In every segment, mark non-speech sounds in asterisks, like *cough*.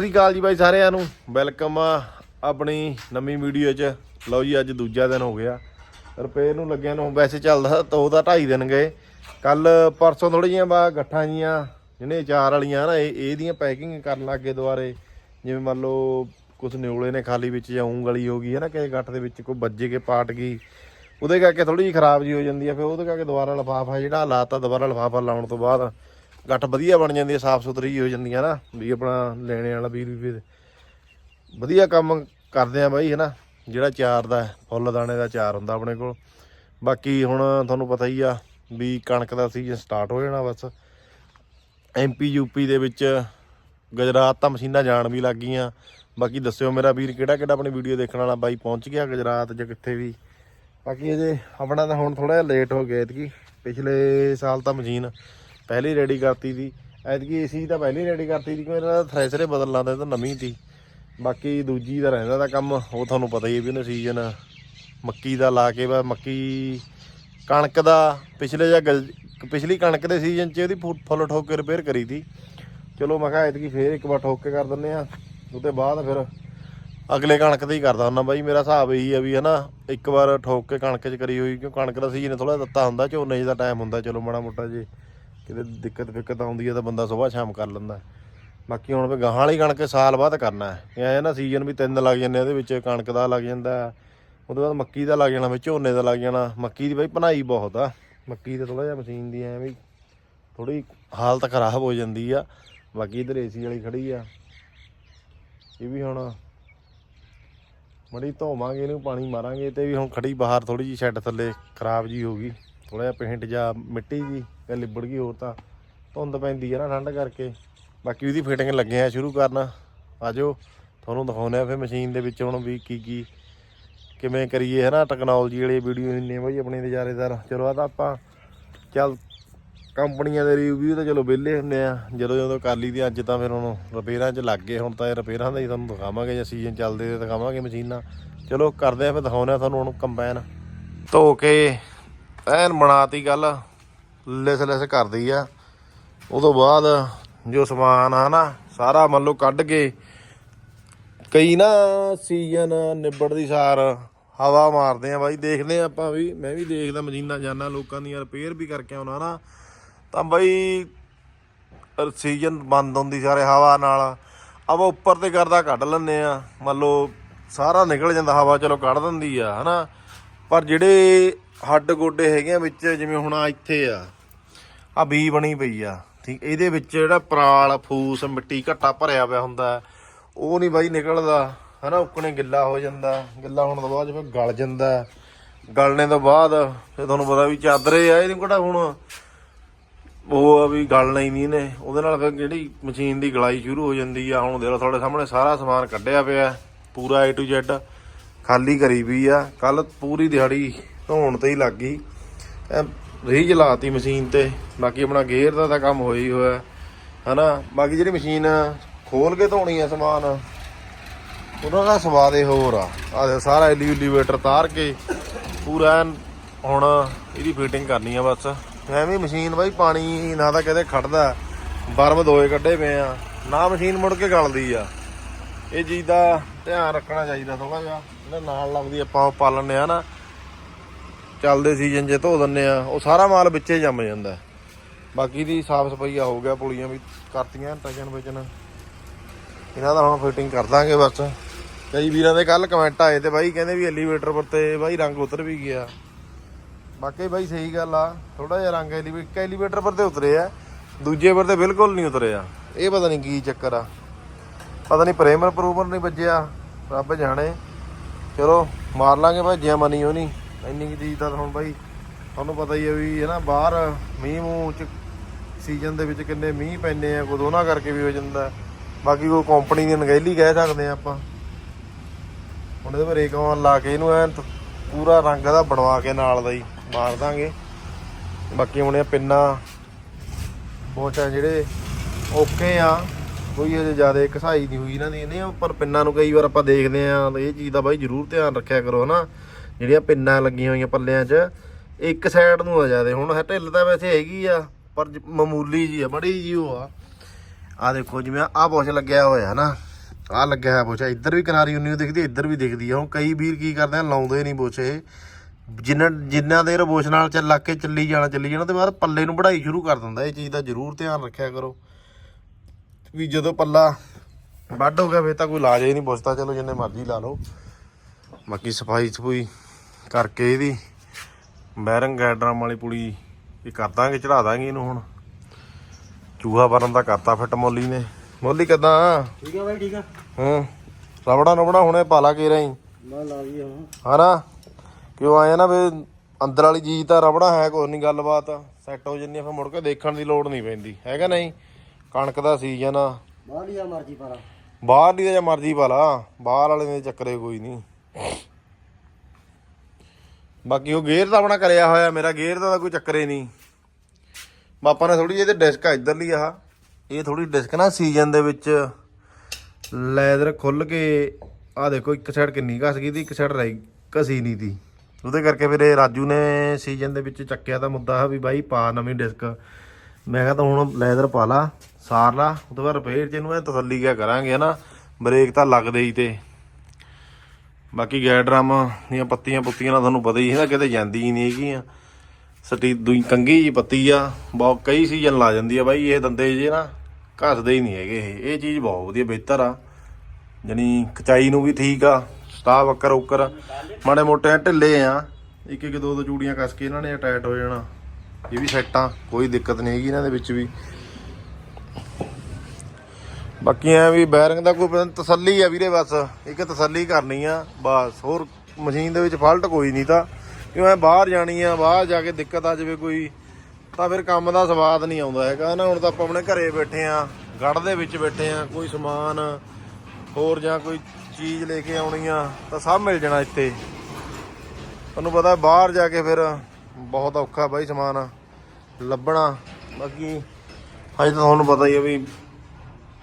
ਸਤਿ ਸ਼੍ਰੀ ਅਕਾਲ ਜੀ ਬਾਈ ਸਾਰਿਆਂ ਨੂੰ। ਵੈਲਕਮ ਆ ਆਪਣੀ ਨਵੀਂ ਵੀਡੀਓ 'ਚ। ਲਓ ਜੀ, ਅੱਜ ਦੂਜਾ ਦਿਨ ਹੋ ਗਿਆ। ਰਿਪੇਅਰ ਨੂੰ ਲੱਗਿਆ ਨੂੰ ਵੈਸੇ ਚੱਲਦਾ, ਤਾਂ ਉਹਦਾ 2.5 ਦਿਨ ਗਏ। ਕੱਲ ਪਰਸੋਂ ਥੋੜੀ ਜਿਹੀਆਂ ਬਾ ਗੱਠਾਂ ਜੀਆਂ, ਜਿਹਨੇ ਚਾਰ ਵਾਲੀਆਂ ਨਾ, ਇਹ ਇਹਦੀਆਂ ਪੈਕਿੰਗ ਕਰਨ ਲੱਗੇ ਦੁਆਰੇ ਜਿਵੇਂ ਮੰਨ ਲਓ ਕੁਝ ਨਿਉਲੇ ਨੇ ਖਾਲੀ ਵਿੱਚ ਜਾਂ ਉਂਗਲੀ ਹੋ ਗਈ ਹੈ ਨਾ, ਕਿਸੇ ਗੱਠ ਦੇ ਵਿੱਚ ਕੋਈ ਵੱਜੇ ਕੇ ਪਾਟ ਗਈ। ਉਹਦੇ ਕਰਕੇ ਥੋੜੀ ਜਿਹੀ ਖਰਾਬ ਜੀ ਹੋ ਜਾਂਦੀ ਆ ਫਿਰ ਉਹਦੇ ਕਰਕੇ ਦੁਬਾਰਾ ਲਫਾਫਾ ਜਿਹੜਾ ਲਾਤਾ, ਦੁਬਾਰਾ ਲਫਾਫਾ ਲਾਉਣ ਤੋਂ ਬਾਅਦ ਗੱਠ ਵਧੀਆ ਬਣ ਜਾਂਦੀ ਹੈ ਸਾਫ਼ ਸੁਥਰੀ ਹੋ ਜਾਂਦੀ ਹੈ ਨਾ, ਵੀ ਆਪਣਾ ਲੈਣੇ ਵਾਲਾ ਵੀਰ ਵੀ ਵਧੀਆ ਕੰਮ ਕਰਦੇ ਆ ਬਾਈ ਹੈ ਨਾ ਜਿਹੜਾ ਚਾਰ ਦਾ ਫੁੱਲ ਦਾਣੇ ਦਾ ਚਾਰ ਹੁੰਦਾ ਆਪਣੇ ਕੋਲ। ਬਾਕੀ ਹੁਣ ਤੁਹਾਨੂੰ ਪਤਾ ਹੀ ਆ ਵੀ ਕਣਕ ਦਾ ਸੀਜ਼ਨ ਸਟਾਰਟ ਹੋ ਜਾਣਾ ਬਸ। ਐਮਪੀ ਯੂਪੀ ਦੇ ਵਿੱਚ ਗੁਜਰਾਤ ਤਾਂ ਮਸ਼ੀਨਾਂ ਜਾਣ ਵੀ ਲੱਗ ਗਈਆਂ। ਬਾਕੀ ਦੱਸਿਓ ਮੇਰਾ ਵੀਰ ਕਿਹੜਾ ਕਿਹੜਾ ਆਪਣੀ ਵੀਡੀਓ ਦੇਖਣ ਵਾਲਾ ਬਾਈ, ਪਹੁੰਚ ਗਿਆ ਗੁਜਰਾਤ ਜਾਂ ਕਿੱਥੇ ਵੀ? ਬਾਕੀ ਅਜੇ ਆਪਣਾ ਤਾਂ ਹੁਣ ਥੋੜਾ ਜਿਹਾ ਲੇਟ ਹੋ ਗਿਆ ਐਤਕੀ। ਪਿਛਲੇ ਸਾਲ ਤਾਂ ਮਸ਼ੀਨ ਪਹਿਲੇ ਰੈਡੀ ਕਰਤੀ ਸੀ। ਐਤਕੀ ਏਸੀ ਤਾਂ ਪਹਿਲੇ ਰੈਡੀ ਕਰਤੀ ਸੀ, ਕਿਉਂਕਿ ਇਹਦਾ ਥ੍ਰੈਸ਼ਰੇ ਬਦਲ ਲਾਂਦਾ ਤਾਂ ਨਵੀਂ ਤੀ ਬਾਕੀ ਦੂਜੀ ਦਾ ਰਹਿੰਦਾ ਦਾ ਕੰਮ, ਉਹ ਤੁਹਾਨੂੰ ਪਤਾ ਹੀ ਹੈ ਵੀ ਉਹਨੇ ਸੀਜ਼ਨ ਮੱਕੀ ਦਾ ਲਾ ਕੇ ਬਾ ਮੱਕੀ ਕਣਕ ਦਾ ਪਿਛਲੇ ਜਾਂ ਗਲ- ਪਿਛਲੀ ਕਣਕ ਦੇ ਸੀਜ਼ਨ 'ਚ ਉਹਦੀ ਫੁ- ਫੁੱਲ ਠੋਕ ਕੇ ਰਿਪੇਅਰ ਕਰੀ ਤੀ ਚਲੋ ਮੈਂ ਕਿਹਾ ਐਤਕੀ ਫੇਰ ਇੱਕ ਵਾਰ ਠੋਕ ਕੇ ਕਰ ਦਿੰਨੇ ਆ ਉਹਦੇ ਬਾਅਦ ਫਿਰ ਅਗਲੇ ਕਣਕ ਤੇ ਹੀ ਕਰਦਾ ਹੁੰਦਾ ਬਾਈ, ਮੇਰਾ ਹਿਸਾਬ ਇਹੀ ਆ ਵੀ ਹਨਾ, ਇੱਕ ਵਾਰ ਠੋਕ ਕੇ ਕਣਕ 'ਚ ਕਰੀ ਹੋਈ, ਕਿਉਂ ਕਣਕ ਦਾ ਸੀਜ਼ਨ ਥੋੜਾ ਦਿੱਤਾ ਹੁੰਦਾ, ਝੋਨੇ ਦਾ ਟਾਈਮ ਹੁੰਦਾ, ਚਲੋ ਮਾੜਾ ਮੋਟਾ ਜੇ ਕਿਤੇ ਦਿੱਕਤ ਫਿੱਕਤ ਆਉਂਦੀ ਹੈ ਤਾਂ ਬੰਦਾ ਸਵੇਰ ਸ਼ਾਮ ਕਰ ਲੈਂਦਾ। ਬਾਕੀ ਹੁਣ ਵੀ ਗਾਹਾਂ ਵਾਲੀ ਕਣਕ ਸਾਲ ਬਾਅਦ ਕਰਨਾ ਹੈ। ਐ ਨਾ ਸੀਜ਼ਨ ਵੀ ਤਿੰਨ ਲੱਗ ਜਾਂਦੇ ਆ, ਉਹਦੇ ਵਿੱਚ ਕਣਕ ਦਾ ਲੱਗ ਜਾਂਦਾ ਉਹਦੇ ਬਾਅਦ ਮੱਕੀ ਦਾ ਲੱਗ ਜਾਣਾ ਵਿੱਚ ਝੋਨੇ ਦਾ ਲੱਗ ਜਾਣਾ। ਮੱਕੀ ਦੀ ਬਈ ਭਨਾਈ ਬਹੁਤ ਆ। ਮੱਕੀ ਤੇ ਥੋੜਾ ਜਿਹਾ ਮਸ਼ੀਨ ਦੀ ਐ ਵੀ ਥੋੜੀ ਹਾਲਤ ਖਰਾਬ ਹੋ ਜਾਂਦੀ ਆ। ਬਾਕੀ ਇਧਰ ਏਸੀ ਵਾਲੀ ਖੜੀ ਆ। ਇਹ ਵੀ ਹੁਣ ਮੜੀ ਧੋਵਾਂਗੇ ਇਹਨੂੰ ਪਾਣੀ ਮਾਰਾਂਗੇ ਤੇ ਵੀ ਹੁਣ ਖੜੀ ਬਾਹਰ ਥੋੜੀ ਜੀ ਸ਼ੈੱਡ ਥੱਲੇ ਖਰਾਬ ਜੀ ਹੋ ਗਈ। ਥੋੜਾ ਜਿਹਾ ਪੇਂਟ ਜਾਂ ਮਿੱਟੀ ਜੀ ਤੇ ਲਿਬੜ ਗਈ ਹੋਰ ਤਾਂ ਧੁੰਦ ਪੈਂਦੀ ਆ ਨਾ ਠੰਡ ਕਰਕੇ। ਬਾਕੀ ਉਹਦੀ ਫਿਟਿੰਗ ਲੱਗੇ ਆ ਸ਼ੁਰੂ ਕਰਨ। ਆਜੋ, ਤੁਹਾਨੂੰ ਦਿਖਾਉਂਦੇ ਆ ਫਿਰ ਮਸ਼ੀਨ ਦੇ ਵਿੱਚ ਹੁਣ ਵੀ ਕੀ ਕੀ ਕਿਵੇਂ ਕਰੀਏ ਹੈ ਨਾ ਟੈਕਨੋਲੋਜੀ ਵਾਲੀ ਵੀਡੀਓ ਇੰਨੇ ਬਾਈ ਆਪਣੇ ਨਜ਼ਾਰੇਦਾਰ। ਚਲੋ ਆ ਤਾਂ ਆਪਾਂ ਚੱਲ ਕੰਪਨੀਆਂ ਦੇ ਰਿਵਿਊ ਤਾਂ ਚਲੋ ਵਿਹਲੇ ਹੁੰਦੇ ਆ। ਜਦੋਂ ਜਦੋਂ ਕਰ ਲਈ ਦੀ, ਅੱਜ ਤਾਂ ਫਿਰ ਹੁਣ ਰਿਪੇਅਰਾਂ 'ਚ ਲੱਗ ਗਏ। ਹੁਣ ਤਾਂ ਇਹ ਰਿਪੇਅਰਾਂ ਦਾ ਹੀ ਤੁਹਾਨੂੰ ਦਿਖਾਵਾਂਗੇ ਜਾਂ ਸੀਜ਼ਨ ਚੱਲਦੇ ਤੇ ਦਿਖਾਵਾਂਗੇ ਮਸ਼ੀਨਾਂ। ਚਲੋ ਕਰਦੇ ਆ, ਫਿਰ ਦਿਖਾਉਂਦੇ ਆ ਤੁਹਾਨੂੰ ਹੁਣ ਕੰਬਾਈਨ ਧੋ ਕੇ ਐਨ ਬਣਾਤੀ ਗੱਲ, ਲਿਸ ਲਿਸ ਕਰਦੀ ਆ। ਉਹ ਤੋਂ ਬਾਅਦ ਜੋ ਸਮਾਨ ਆ ਨਾ, ਸਾਰਾ ਮੰਨ ਲਓ ਕੱਢ ਕੇ ਕਈ ਨਾ ਸੀਜ਼ਨ ਨਿਬੜਦੀ ਸਾਰ ਹਵਾ ਮਾਰਦੇ ਆ ਬਾਈ, ਦੇਖਦੇ ਆ ਆਪਾਂ ਵੀ, ਮੈਂ ਵੀ ਦੇਖਦਾ ਮਸ਼ੀਨਾਂ ਜਾਨਾ ਲੋਕਾਂ ਦੀਆਂ ਰਿਪੇਅਰ ਵੀ ਕਰਕੇ ਆਉਣਾ ਨਾ। ਤਾਂ ਬਾਈ, ਸੀਜ਼ਨ ਬੰਦ ਹੁੰਦੀ ਸਾਰੇ ਹਵਾ ਨਾਲ। ਆਪਾਂ ਉੱਪਰ ਤੇ ਕਰਦਾ ਕੱਢ ਲੈਂਦੇ ਆ ਮੰਨ ਲਓ ਸਾਰਾ ਨਿਕਲ ਜਾਂਦਾ, ਹਵਾ ਚਲੋ ਕੱਢ ਦਿੰਦੀ ਆ, ਹਨਾ। ਪਰ ਜਿਹੜੇ ਹੱਡ ਗੋਡੇ ਹੈਗੇ ਆ ਵਿੱਚ, ਜਿਵੇਂ ਹੁਣ ਆ ਇੱਥੇ ਆ। ਆ ਬੀ ਬਣੀ ਪਈ ਆ। ਠੀਕ, ਇਹਦੇ ਵਿੱਚ ਜਿਹੜਾ ਪਰਾਲ, ਫੂਸ, ਮਿੱਟੀ, ਘੱਟਾ ਭਰਿਆ ਪਿਆ ਹੁੰਦਾ ਉਹ ਨਹੀਂ ਬਾਈ ਨਿਕਲਦਾ। ਹਨਾ, ਉੱਕਣੇ ਗਿੱਲਾ ਹੋ ਜਾਂਦਾ। ਗਿੱਲਾ ਹੋਣ ਤੋਂ ਬਾਅਦ ਫਿਰ ਗਲ ਜਾਂਦਾ ਗਲਣੇ ਤੋਂ ਬਾਅਦ ਫਿਰ ਤੁਹਾਨੂੰ ਪਤਾ ਵੀ ਚਾਦਰੇ ਆ ਇਹਨੂੰ ਕਿਹੜਾ ਹੁਣ ਉਹ ਆ ਵੀ ਗਲਣਾ ਹੀ ਨਹੀਂ ਨੇ ਉਹਦੇ ਨਾਲ ਫਿਰ ਜਿਹੜੀ ਮਸ਼ੀਨ ਦੀ ਗਲਾਈ ਸ਼ੁਰੂ ਹੋ ਜਾਂਦੀ ਆ, ਹੁਣ ਦੇਖ ਤੁਹਾਡੇ ਸਾਹਮਣੇ ਸਾਰਾ ਸਮਾਨ ਕੱਢਿਆ ਪਿਆ ਪੂਰਾ A to Z, ਖਾਲੀ ਕਰੀ ਵੀ ਆ। ਕੱਲ ਪੂਰੀ ਦਿਹਾੜੀ ਧੋਣ ਤੇ ਹੀ ਲੱਗ ਗਈ। ਐਂ ਰੀਝ ਲਾਤੀ ਮਸ਼ੀਨ ਤੇ। ਬਾਕੀ ਆਪਣਾ ਗੇਅਰ ਦਾ ਤਾਂ ਕੰਮ ਹੋਇਆ ਹੀ ਹੋਇਆ। ਹਨਾ? ਬਾਕੀ ਜਿਹੜੀ ਮਸ਼ੀਨ ਖੋਲ ਕੇ ਧੋਣੀ ਆ ਸਮਾਨ ਉਹਨਾਂ ਦਾ ਸਵਾਦ ਹੀ ਹੋਰ ਆ। ਆ ਸਾਰਾ ਐਲੀਵੇਟਰ ਤਾਰ ਕੇ ਪੂਰਾ ਹੁਣ ਇਹਦੀ ਫਿਟਿੰਗ ਕਰਨੀ ਆ ਬਸ। ਐਵੇਂ ਮਸ਼ੀਨ ਬਾਈ ਪਾਣੀ ਨਾ ਤਾਂ ਕਦੇ ਖੜਦਾ। ਬਰਮ ਦੋਏ ਕੱਢੇ ਪਏ ਆ। ਨਾ ਮਸ਼ੀਨ ਮੁੜ ਕੇ ਗਲਦੀ ਆ। ਇਹ ਚੀਜ਼ ਦਾ ਧਿਆਨ ਰੱਖਣਾ ਚਾਹੀਦਾ ਥੋੜਾ ਜਿਹਾ। ਇਹਦੇ ਨਾਲ ਲੱਗਦੀ ਆਪਾਂ ਉਹ ਪਾ ਲੈਂਦੇ ਆ ਨਾ। ਚੱਲਦੇ ਸੀਜ਼ਨ 'ਚ ਧੋ ਦਿੰਨੇ ਆ, ਉਹ ਸਾਰਾ ਮਾਲ ਵਿੱਚੇ ਜੰਮ ਜਾਂਦਾ। ਬਾਕੀ ਦੀ ਸਾਫ਼ ਸਫਾਈਆ ਹੋ ਗਿਆ ਪੁਲੀਆਂ ਵੀ ਕਰਤੀਆਂ ਟਜਨ ਵਿਚਨ ਇਹਨਾਂ ਦਾ ਹੁਣ ਫਿਟਿੰਗ ਕਰ ਦਾਂਗੇ ਬਸ। ਕਈ ਵੀਰਾਂ ਦੇ ਕੱਲ ਕਮੈਂਟ ਆਏ ਤੇ ਬਾਈ ਕਹਿੰਦੇ ਵੀ ਐਲੀਵੇਟਰ ਪਰ ਤੇ ਬਾਈ ਰੰਗ ਉਤਰ ਵੀ ਗਿਆ। ਬਾਕੀ ਬਾਈ ਸਹੀ ਗੱਲ ਆ ਥੋੜਾ ਜਿਹਾ ਰੰਗ ਐਲੀਵੇਟਰ ਐਲੀਵੇਟਰ ਪਰ ਤੇ ਉਤਰੇ ਆ, ਦੂਜੇ ਪਰ ਤੇ ਬਿਲਕੁਲ ਨਹੀਂ ਉਤਰਿਆ ਇਹ ਪਤਾ ਨਹੀਂ ਕੀ ਚੱਕਰ ਆ। ਪਤਾ ਨਹੀਂ ਪ੍ਰੇਮਰ ਪ੍ਰੂਮਰ ਨਹੀਂ ਵੱਜਿਆ, ਰੱਬ ਜਾਣੇ। ਚਲੋ, ਮਾਰ ਲਾਂਗੇ ਭਾਈ, ਜਿਆ ਮਨੀ ਉਹ ਨਹੀਂ ਇੰਨੀ ਕੁ ਚੀਜ਼ ਤਾਂ ਹੁਣ ਬਾਈ ਤੁਹਾਨੂੰ ਪਤਾ ਹੀ ਹੈ ਵੀ ਹੈ ਨਾ ਬਾਹਰ ਮੀਂਹ ਮੂੰਹ ਚ ਸੀਜ਼ਨ ਦੇ ਵਿੱਚ ਕਿੰਨੇ ਮੀਂਹ ਪੈਂਦੇ ਆ, ਕੋਈ ਉਹਨਾਂ ਕਰਕੇ ਵੀ ਹੋ ਜਾਂਦਾ। ਬਾਕੀ ਕੋਈ ਕੰਪਨੀ ਦੀ ਨਗੈਲੀ ਕਹਿ ਸਕਦੇ ਆ ਆਪਾਂ। ਹੁਣ ਇਹਦੇ ਪਰ ਰੇਕਵਾਨ ਲਾ ਕੇ ਇਹਨੂੰ ਐਨ ਪੂਰਾ ਰੰਗ ਦਾ ਬਣਵਾ ਕੇ ਨਾਲ ਦਾ ਹੀ ਮਾਰ ਦਾਂਗੇ। ਬਾਕੀ ਹੁਣ ਇਹ ਪਿੰਨਾ ਬਹੁਤ ਜਿਹੜੇ ਓਕੇ ਆ, ਕੋਈ ਹਜੇ ਜ਼ਿਆਦਾ ਘਸਾਈ ਨਹੀਂ ਹੋਈ ਇਹਨਾਂ ਦੀ। ਨਹੀਂ, ਪਰ ਪਿੰਨਾਂ ਨੂੰ ਕਈ ਵਾਰ ਆਪਾਂ ਦੇਖਦੇ ਆ ਇਹ ਚੀਜ਼ ਦਾ ਬਾਈ ਜ਼ਰੂਰ ਧਿਆਨ ਰੱਖਿਆ ਕਰੋ ਹਨਾ। ਜਿਹੜੀਆਂ ਪਿੰਨਾਂ ਲੱਗੀਆਂ ਹੋਈਆਂ ਪੱਲਿਆਂ 'ਚ, ਇੱਕ ਸਾਈਡ ਨੂੰ ਆ ਜ਼ਿਆਦਾ ਹੁਣ ਇਹ ਢਿੱਲ ਤਾਂ ਵੈਸੇ ਹੈਗੀ ਆ, ਪਰ ਜ- ਮਾਮੂਲੀ ਜੀ ਆ, ਬੜੀ ਜੀ ਉਹ ਆ। ਆ ਦੇਖੋ ਜਿਵੇਂ ਆ ਬੁਸ਼ ਲੱਗਿਆ ਹੋਇਆ ਨਾ ਆ ਲੱਗਿਆ ਹੋਇਆ ਬੋਛਾ ਇੱਧਰ ਵੀ ਕਿਨਾਰੀ ਉਨੀ ਦਿਖਦੀ, ਇੱਧਰ ਵੀ ਦਿਖਦੀ ਆ। ਹੁਣ ਕਈ ਵੀਰ ਕੀ ਕਰਦੇ ਆ, ਲਾਉਂਦੇ ਨਹੀਂ ਬੋਛੇ ਜਿੰਨਾ ਜਿੰਨਾ ਦੇਰ ਬੋਛ ਨਾਲ ਚੱਲ ਲੱਗ ਕੇ ਚੱਲੀ ਜਾਣਾ ਚੱਲੀ ਜਾਣਾ ਤੇ ਬਾਅਦ ਪੱਲੇ ਨੂੰ ਵਢਾਈ ਸ਼ੁਰੂ ਕਰ ਦਿੰਦਾ। ਇਹ ਚੀਜ਼ ਦਾ ਜ਼ਰੂਰ ਧਿਆਨ ਰੱਖਿਆ ਕਰੋ। ਵੀ ਜਦੋਂ ਪੱਲਾ ਵੱਢ ਹੋ ਗਿਆ, ਫੇਰ ਤਾਂ ਕੋਈ ਇਲਾਜ ਹੀ ਨਹੀਂ ਪੁੱਛਦਾ। ਚਲੋ ਜਿੰਨੇ ਮਰਜ਼ੀ ਲਾ ਲਓ। ਬਾਕੀ ਸਫ਼ਾਈ ਸਫੂਈ ਕਰਕੇ ਇਹਦੀ ਬੈਰੰਗ ਗੈਡਰਮ ਵਾਲੀ ਪੁੜੀ ਇਹ ਕਰ ਦਾਂਗੇ ਚੜਾ ਦਾਂਗੇ ਇਹਨੂੰ ਹੁਣ। ਚੂਹਾ ਬਰਨ ਦਾ ਕਰਤਾ ਫਿੱਟ ਮੋਲੀ ਨੇ। ਮੋਲੀ ਕਿਦਾਂ? ਠੀਕ ਆ ਬਾਈ ਠੀਕ ਆ। ਹੂੰ ਰਬੜਾ ਰਬੜਾ ਹੁਣੇ ਪਾਲਾ ਕੇ ਰਹੀ ਮੈਂ ਲਾ ਗਈ ਹਾਂ ਹਨਾ? ਕਿਉਂ ਆਏ ਨਾ ਵੀ ਅੰਦਰ ਵਾਲੀ ਚੀਜ਼ ਤਾਂ ਰਬੜਾ ਹੈ ਕੋਈ ਨਹੀਂ ਗੱਲਬਾਤ। ਸੈੱਟ ਹੋ ਜੰਨੀ ਫਿਰ ਮੁੜ ਕੇ ਦੇਖਣ ਦੀ ਲੋੜ ਨਹੀਂ ਪੈਂਦੀ। ਹੈਗਾ ਨਹੀਂ? ਕਣਕ ਦਾ ਸੀਜ਼ਨ ਆ। ਬਾਹਰ ਲਿਆ ਮਰਜ਼ੀ ਪਾਰਾ ਬਾਹਰ ਦੀ ਤਾਂ ਜਾਂ ਮਰਜ਼ੀ ਪਾ ਲਾ। ਬਾਹਰ ਵਾਲੇ ਦੇ ਚੱਕਰੇ ਕੋਈ ਨਹੀਂ ਬਾਕੀ ਉਹ ਗੇਅਰ ਤਾਂ ਆਪਣਾ ਕਰਿਆ ਹੋਇਆ, ਮੇਰਾ ਗੇਅਰ ਦਾ ਤਾਂ ਕੋਈ ਚੱਕਰ ਹੀ ਨਹੀਂ। ਬਾਪਾ ਨੇ ਥੋੜੀ ਜਿਹੀ ਤੇ ਡਿਸਕ ਆ, ਇਧਰਲੀ ਆ। ਇਹ ਥੋੜੀ ਡਿਸਕ ਨਾ ਸੀਜ਼ਨ ਦੇ ਵਿੱਚ ਲੈਦਰ ਖੁੱਲ ਕੇ ਆ ਦੇਖੋ, ਇੱਕ ਸਾਈਡ ਕਿੰਨੀ ਘਸ ਗਈ ਦੀ ਇੱਕ ਸਾਈਡ ਰਹਿ ਘਸੀ ਨਹੀਂ ਦੀ ਉਹਦੇ ਕਰਕੇ ਫਿਰ ਇਹ ਰਾਜੂ ਨੇ ਸੀਜ਼ਨ ਦੇ ਵਿੱਚ ਚੱਕਿਆ ਤਾਂ ਮੁੱਦਾ ਵੀ ਬਾਈ, ਪਾ ਨਵੀਂ ਡਿਸਕ ਮੈਂ ਕਿਹਾ ਤਾਂ ਹੁਣ ਲੈਦਰ ਪਾ ਲਾ, ਸਾਰ ਲਾ, ਉਹਦੇ ਬਾਅਦ ਰਿਪੇਅਰ ਚ ਇਹਨੂੰ ਐ ਤਸੱਲੀ ਕਿਆ ਕਰਾਂਗੇ ਹਨਾ। ਬ੍ਰੇਕ ਤਾਂ ਲੱਗਦੇ ਹੀ ਤੇ। ਬਾਕੀ ਗੈਰ ਦੀਆਂ ਪੱਤੀਆਂ ਪੁੱਤੀਆਂ ਨਾਲ ਤੁਹਾਨੂੰ ਪਤਾ ਹੀ ਹੈ ਕਿਤੇ ਜਾਂਦੀ ਹੀ ਨਹੀਂ ਹੈਗੀਆਂ ਸਟੀ ਦੂਈ ਕੰਗੀ ਜੀ ਪੱਤੀ ਆ, ਬਹੁਤ ਕਈ ਸੀਜ਼ਨ ਲਾ ਜਾਂਦੀ ਆ ਬਾਈ, ਇਹ ਦੰਦੇ ਜੇ ਨਾ ਘਸਦੇ ਹੀ ਨਹੀਂ ਹੈਗੇ ਇਹ। ਇਹ ਚੀਜ਼ ਬਹੁਤ ਵਧੀਆ, ਬਿਹਤਰ ਆ। ਜਣੀ ਕਚਾਈ ਨੂੰ ਵੀ ਠੀਕ ਆ, ਸਟਾਫ ਅੱਕਰ ਉੱਕਰ। ਮਾੜੇ ਮੋਟੇ ਢਿੱਲੇ ਆ, ਇੱਕ ਇੱਕ ਦੋ ਦੋ ਚੂੜੀਆਂ ਕੱਸ ਕੇ ਇਹਨਾਂ ਨੇ ਟਾਈਟ ਹੋ ਜਾਣਾ। ਇਹ ਵੀ ਸੈੱਟ ਆ, ਕੋਈ ਦਿੱਕਤ ਨਹੀਂ ਹੈਗੀ ਇਹਨਾਂ ਦੇ ਵਿੱਚ ਵੀ। ਬਾਕੀ ਐ ਵੀ ਬੈਰਿੰਗ ਦਾ ਕੋਈ ਪਤਾ ਤਸੱਲੀ ਆ ਵੀਰੇ ਬਸ। ਇੱਕ ਤਸੱਲੀ ਕਰਨੀ ਆ, ਬਸ। ਹੋਰ ਮਸ਼ੀਨ ਦੇ ਵਿੱਚ ਫਾਲਟ ਕੋਈ ਨਹੀਂ ਤਾਂ। ਕਿਉਂ ਐ ਬਾਹਰ ਜਾਣੀ ਆ, ਬਾਹਰ ਜਾ ਕੇ ਦਿੱਕਤ ਆ ਜਾਵੇ ਕੋਈ, ਤਾਂ ਫਿਰ ਕੰਮ ਦਾ ਸਵਾਦ ਨਹੀਂ ਆਉਂਦਾ ਹੈਗਾ। ਨਾ ਹੁਣ ਤਾਂ ਆਪਾਂ ਆਪਣੇ ਘਰੇ ਬੈਠੇ ਆ, ਗੜ ਦੇ ਵਿੱਚ ਬੈਠੇ ਆ, ਕੋਈ ਸਮਾਨ, ਹੋਰ ਜਾਂ ਕੋਈ ਚੀਜ਼ ਲੈ ਕੇ ਆਉਣੀ ਆ, ਤਾਂ ਸਭ ਮਿਲ ਜਾਣਾ ਇੱਥੇ। ਤੁਹਾਨੂੰ ਪਤਾ ਬਾਹਰ ਜਾ ਕੇ ਫਿਰ ਬਹੁਤ ਔਖਾ ਬਾਈ ਸਮਾਨ ਲੱਭਣਾ। ਬਾਕੀ ਹਜੇ ਤਾਂ ਤੁਹਾਨੂੰ ਪਤਾ ਹੀ ਆ ਵੀ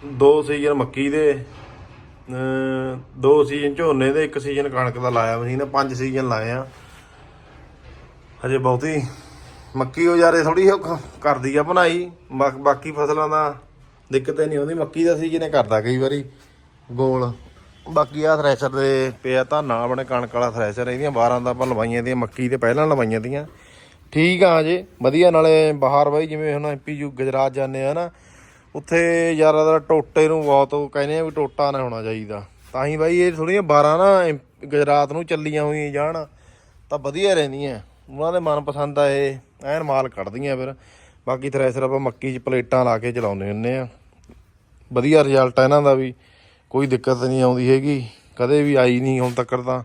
ਦੋ ਸੀਜ਼ਨ ਮੱਕੀ ਦੇ ਦੋ ਸੀਜ਼ਨ ਝੋਨੇ ਦੇ, ਇੱਕ ਸੀਜ਼ਨ ਕਣਕ ਦਾ ਲਾਇਆ ਮਸ਼ੀਨ, ਪੰਜ ਸੀਜ਼ਨ ਲਾਏ ਆ। ਹਜੇ ਬਹੁਤੀ ਮੱਕੀ ਉਹ ਯਾਰੇ ਥੋੜੀ ਕਰਦੀ ਆ ਬਣਾਈ ਬਾ- ਬਾਕੀ ਫਸਲਾਂ ਦਾ ਦਿੱਕਤ ਨਹੀਂ ਆਉਂਦੀ, ਮੱਕੀ ਦਾ ਸੀਜ਼ਨ ਇਹ ਕਰਦਾ ਕਈ ਵਾਰੀ, ਗੋਲ। ਬਾਕੀ ਆ ਥ੍ਰੈਸ਼ਰ ਦੇ ਪਿਆ ਧਾਨਾ ਆਪਣੇ ਕਣਕ ਵਾਲਾ ਥ੍ਰੈਸ਼ਰ ਇਹਦੀਆਂ 12 ਦਾ ਆਪਾਂ ਲਵਾਈਆਂ ਦੀਆਂ, ਮੱਕੀ ਤੇ ਪਹਿਲਾਂ ਲਵਾਈਆਂ ਦੀਆਂ। ਠੀਕ ਆ ਜੇ ਵਧੀਆ, ਨਾਲੇ ਬਾਹਰ ਬਾਈ, ਜਿਵੇਂ ਹੁਣ ਐਮਪੀ ਯੂ, ਗੁਜਰਾਤ ਜਾਂਦੇ ਆ ਨਾ ਉੱਥੇ ਜ਼ਿਆਦਾਤਰ ਟੋਟੇ ਨੂੰ ਬਹੁਤ ਉਹ ਕਹਿੰਦੇ ਆ ਵੀ ਟੋਟਾ ਨਾ ਹੋਣਾ ਚਾਹੀਦਾ। ਤਾਂ ਹੀ ਬਾਈ ਇਹ ਥੋੜੀਆਂ 12 ਨਾ ਐਮ- ਗੁਜਰਾਤ ਨੂੰ ਚੱਲੀਆਂ ਹੋਈਆਂ ਜਾਣ, ਤਾਂ ਵਧੀਆ ਰਹਿੰਦੀਆਂ। ਉਹਨਾਂ ਦੇ ਮਨਪਸੰਦ ਆ ਇਹ, ਐਨ ਮਾਲ ਕੱਢਦੀਆਂ ਫਿਰ। ਬਾਕੀ ਥ੍ਰੈਸ਼ਰ ਆਪਾਂ ਮੱਕੀ 'ਚ ਪਲੇਟਾਂ ਲਾ ਕੇ ਚਲਾਉਂਦੇ ਹੁੰਦੇ ਆ। ਵਧੀਆ ਰਿਜ਼ਲਟ ਆ ਇਹਨਾਂ ਦਾ ਵੀ, ਕੋਈ ਦਿੱਕਤ ਨਹੀਂ ਆਉਂਦੀ ਹੈਗੀ। ਕਦੇ ਵੀ ਆਈ ਨਹੀਂ ਹੁਣ ਤੱਕ ਤਾਂ।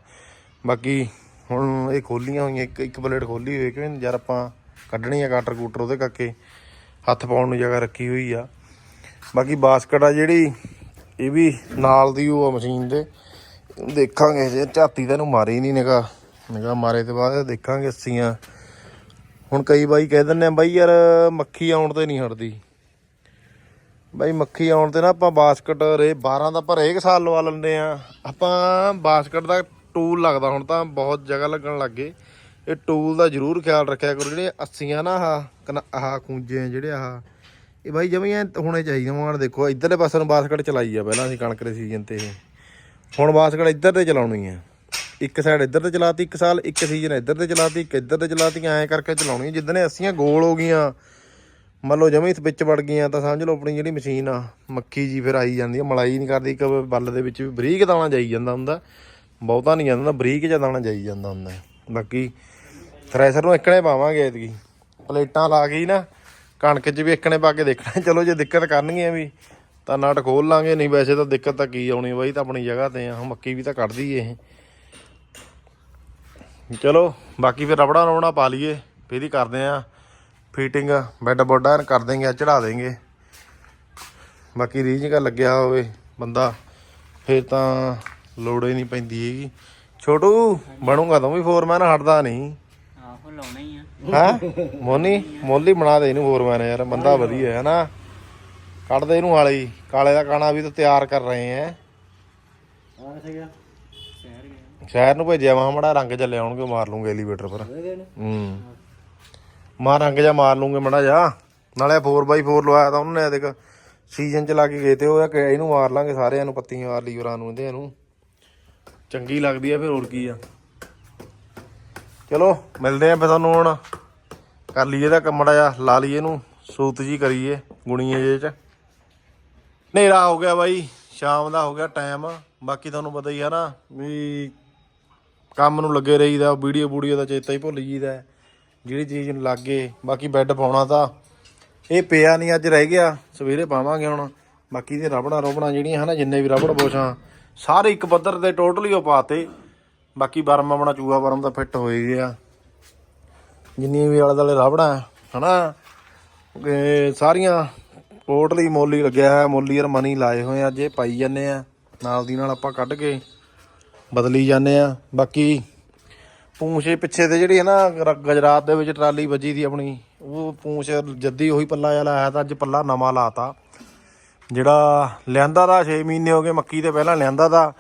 ਬਾਕੀ ਹੁਣ ਇਹ ਖੋਲੀਆਂ ਹੋਈਆਂ, ਇੱਕ ਇੱਕ ਪਲੇਟ ਖੋਲੀ ਹੋਈ ਕਿ ਯਾਰ ਆਪਾਂ ਕੱਢਣੀ ਆ ਕਾਟਰ ਕੂਟਰ ਉਹਦੇ ਕਰਕੇ ਹੱਥ ਪਾਉਣ ਨੂੰ ਜਗ੍ਹਾ ਰੱਖੀ ਹੋਈ ਆ। ਬਾਕੀ ਬਾਸਕਟ ਆ ਜਿਹੜੀ, ਇਹ ਵੀ ਨਾਲ ਦੀ ਉਹ ਆ ਮਸ਼ੀਨ ਦੇ। ਦੇਖਾਂਗੇ ਜੇ ਝਾਤੀ ਤਾਂ ਇਹਨੂੰ ਮਾਰੀ ਨਹੀਂ ਨਿਗਾ ਨਿਗਾ ਮਾਰੇ ਤੇ ਬਾਅਦ ਦੇਖਾਂਗੇ ਅੱਸੀਆਂ ਹੁਣ ਕਈ ਬਾਈ ਕਹਿ ਦਿੰਦੇ ਆ, ਬਾਈ ਯਾਰ ਮੱਖੀ ਆਉਣ ਤੇ ਨਹੀਂ ਹਟਦੀ। ਬਾਈ ਮੱਖੀ ਆਉਣ ਤੇ ਨਾ ਆਪਾਂ ਬਾਸਕਟ ਰੇ 12 ਦਾ ਪਰ ਇੱਕ ਸਾਲ ਲਵਾ ਲੈਂਦੇ ਆ। ਆਪਾਂ ਬਾਸਕਟ ਦਾ ਟੂਲ ਲੱਗਦਾ ਹੁਣ ਤਾਂ ਬਹੁਤ ਜਗ੍ਹਾ ਲੱਗਣ ਲੱਗ ਗਏ। ਇਹ ਟੂਲ ਦਾ ਜ਼ਰੂਰ ਖਿਆਲ ਰੱਖਿਆ ਕਰੋ, ਜਿਹੜੇ 80 ਨਾ ਆਹ, ਕਨ- ਆਹ ਖੂੰਜੇ ਜਿਹੜੇ ਆਹ। ਇਹ ਬਾਈ ਜਮੀ ਐ ਹੋਣੇ ਚਾਹੀਦੇ ਹੁਣ ਦੇਖੋ, ਇਧਰਲੇ ਪਾਸੇ ਨੂੰ ਬਾਸਕਟ ਚਲਾਈ ਆ ਪਹਿਲਾਂ ਅਸੀਂ ਕਣਕ ਦੇ ਸੀਜ਼ਨ ਤੇ ਹੁਣ ਬਾਸਕਟ ਇੱਧਰ ਤੇ ਚਲਾਉਣੀ ਆ। ਇੱਕ ਸਾਈਡ ਇੱਧਰ ਤੇ ਚਲਾਤੀ, ਇੱਕ ਸਾਲ ਇੱਕ ਸੀਜ਼ਨ ਇੱਧਰ ਤੇ ਚਲਾਤੀ, ਇੱਕ ਇੱਧਰ ਤੇ ਚਲਾਤੀ, ਐਂ ਕਰਕੇ ਚਲਾਉਣੀ ਜਿੱਦਨੇ 80 ਗੋਲ ਹੋ ਗਈਆਂ, ਮੰਨ ਲਓ ਜਮੀ ਵਿੱਚ ਵੜ ਗਈਆਂ, ਤਾਂ ਸਮਝ ਲਓ ਆਪਣੀ ਜਿਹੜੀ ਮਸ਼ੀਨ ਆ, ਮੱਖੀ ਜੀ ਫਿਰ ਆਈ ਜਾਂਦੀ ਆ, ਮਲਾਈ ਨਹੀਂ ਕਰਦੀ, ਇੱਕ ਬੱਲ ਦੇ ਵਿੱਚ ਵੀ ਬਰੀਕ ਦਾਣਾ ਜਾਈ ਜਾਂਦਾ ਹੁੰਦਾ, ਬਹੁਤਾ ਨਹੀਂ ਜਾਂਦਾ ਬਰੀਕ ਜਿਹਾ ਦਾਣਾ ਜਾਈ ਜਾਂਦਾ ਹੁੰਦਾ। ਬਾਕੀ ਥ੍ਰੈਸ਼ਰ ਨੂੰ ਇੱਕਣੇ ਪਾਵਾਂਗੇ ਐਤਕੀ। ਪਲੇਟਾਂ ਲਾ ਕੇ ਹੀ ਨਾ ਕਣਕ 'ਚ ਵੀ ਇੱਕਣੇ ਪਾ ਕੇ ਦੇਖਣਾ। *laughs* ਚਲੋ ਜੇ ਦਿੱਕਤ ਕਰਨਗੀਆਂ ਵੀ, ਤਾਂ ਨਟ ਖੋਲ ਲਾਂਗੇ, ਨਹੀਂ ਵੈਸੇ ਤਾਂ ਦਿੱਕਤ ਤਾਂ ਕੀ ਆਉਣੀ ਬਾਈ, ਤਾਂ ਆਪਣੀ ਜਗ੍ਹਾ ਤੇ ਆ। ਮੱਕੀ ਵੀ ਤਾਂ ਕੱਢਦੀ ਏ ਇਹ। ਚਲੋ, ਬਾਕੀ ਫਿਰ ਰਬੜਾ ਰਬੜਾ ਪਾ ਲਈਏ, ਫਿਰ ਹੀ ਕਰਦੇ ਆ ਫੀਟਿੰਗ ਬੈੱਡ ਬੋਡਾ ਕਰ ਦੇਂਗੇ ਚੜਾ ਦੇਂਗੇ। ਬਾਕੀ ਰੀਝ ਕਾ ਲੱਗਿਆ ਹੋਵੇ ਬੰਦਾ, ਫਿਰ ਤਾਂ ਲੋੜ ਹੀ ਨਹੀਂ ਪੈਂਦੀ ਹੈਗੀ। ਛੋਟੂ, ਬਣੂਗਾ ਤੂੰ ਵੀ ਫੋਰਮੈਨ, ਹਟਦਾ ਨਹੀਂ। ਆਹੋ ਲਾਉਣਾ ਹੀ ਆ। ਹਾਂ? ਮੋਨੀ ਮੋਲੀ ਬਣਾ ਦੇ ਇਹਨੂੰ ਫੋਰਮੈਨ ਯਾਰ ਬੰਦਾ ਵਧੀਆ ਹੈ ਨਾ। ਕੱਢ ਦੇ ਇਹਨੂੰ ਵਾਲੀ ਕਾਲੇ ਦਾ ਕਾਣਾ ਵੀ ਤਾਂ ਤਿਆਰ ਕਰ ਰਹੇ ਆ ਕਿੱਥੇ ਗਿਆ ਸ਼ਹਿਰ ਗਿਆ। ਸ਼ਹਿਰ ਨੂੰ ਭੇਜਿਆ ਵਾ ਮੜਾ ਰੰਗ ਚ ਲਿਆਉਣਗੇ ਮਾਰ ਲੂੰਗੇ ਐਲੀਵੇਟਰ ਪਰ। ਹੋਏ ਗਏ ਨੇ? ਹੂੰ। ਮਾਰ ਰੰਗ ਜਾ ਮਾਰ ਲੂੰਗੇ ਮੜਾ ਜਾ ਨਾਲੇ 4x4 ਲਵਾਇਆ ਤਾਂ ਉਹਨੇ ਦੇਖ ਸੀਜ਼ਨ ਚ ਲਾ ਕੇ ਗਏ ਤੇ ਉਹ ਆ ਕਿ ਇਹਨੂੰ ਮਾਰ ਲਾਂਗੇ ਸਾਰਿਆਂ ਨੂੰ ਪੱਤੀਆਂ ਮਾਰ ਲੀਵਰਾਂ ਨੂੰ ਇਹਦੇ ਨੂੰ। ਚੰਗੀ ਲੱਗਦੀ ਆ ਫਿਰ ਹੋਰ ਕੀ ਆ। ਚਲੋ, ਮਿਲਦੇ ਆ ਫਿਰ ਤੁਹਾਨੂੰ ਹੁਣ। ਕਰ ਲਈਏ ਦਾ ਕੰਮੜਾ ਜਾ ਲਾ ਲਈਏ ਇਹਨੂੰ। ਸੂਤ ਜੀ ਕਰੀਏ, ਗੁਣੀਏ ਜੇ ਚ। ਹਨੇਰਾ ਹੋ ਗਿਆ ਬਾਈ, ਸ਼ਾਮ ਦਾ ਹੋ ਗਿਆ ਟਾਈਮ ਬਾਕੀ ਤੁਹਾਨੂੰ ਪਤਾ ਹੀ ਹੈ ਨਾ ਵੀ ਕੰਮ ਨੂੰ ਲੱਗੇ ਰਹੀਦਾ, ਵੀਡੀਓ ਬੂਡੀਓ ਦਾ ਚੇਤਾ ਹੀ ਭੁੱਲ ਜੀਦਾ ਜਿਹੜੀ ਚੀਜ਼ ਨੂੰ ਲੱਗੇ ਬਾਕੀ ਬੈੱਡ ਪਾਉਣਾ ਤਾਂ। ਇਹ ਪਿਆ ਨਹੀਂ ਅੱਜ ਰਹਿ ਗਿਆ, ਸਵੇਰੇ ਪਾਵਾਂਗੇ ਹੁਣ। ਬਾਕੀ ਦੇ ਰਬੜਾ ਰੋਬਣਾ ਜਿਹੜੀਆਂ ਹਨਾ, ਜਿੰਨੇ ਵੀ ਰਬੜ ਬੋਛਾਂ ਸਾਰੇ ਇੱਕ ਪੱਧਰ ਤੇ ਟੋਟਲੀ ਉਹ ਪਾਤੇ ਬਾਕੀ ਬਰਮ ਆਪਣਾ ਚੂਹਾ ਬਰਮ ਤਾਂ ਫਿੱਟ ਹੋਏ ਗਿਆ। ਜਿੰਨੀ ਵੀ ਆਲੇ ਦੁਆਲੇ ਰਬੜਾ ਹਨਾ? ਇਹ ਸਾਰੀਆਂ ਟੋਟਲੀ ਮੋਲੀ ਲੱਗਿਆ ਹੋਇਆ, ਮੋਲੀ ਔਰ ਮਨੀ ਲਾਏ ਹੋਏ ਆ ਜੇ ਪਾਈ ਜਾਂਦੇ ਆ। ਨਾਲ ਦੀ ਨਾਲ ਆਪਾਂ ਕੱਢ ਕੇ ਬਦਲੀ ਜਾਂਦੇ ਆ। ਬਾਕੀ ਪੂੰਛੇ ਪਿੱਛੇ ਤੇ ਜਿਹੜੀ ਹੈ ਨਾ, ਰ- ਗੁਜਰਾਤ ਦੇ ਵਿੱਚ ਟਰਾਲੀ ਵੱਜੀ ਦੀ ਆਪਣੀ, ਉਹ ਪੂੰਛ ਜੱਦੀ ਉਹੀ ਪੱਲਾ ਜਿਹਾ ਲਾਇਆ ਤਾਂ ਅੱਜ ਪੱਲਾ ਨਵਾਂ ਲਾਤਾ। ਜਿਹੜਾ ਲਿਆਂਦਾ ਦਾ 6 ਮਹੀਨੇ ਹੋ ਗਏ ਮੱਕੀ ਤੇ ਪਹਿਲਾਂ ਲਿਆਂਦਾ ਦਾ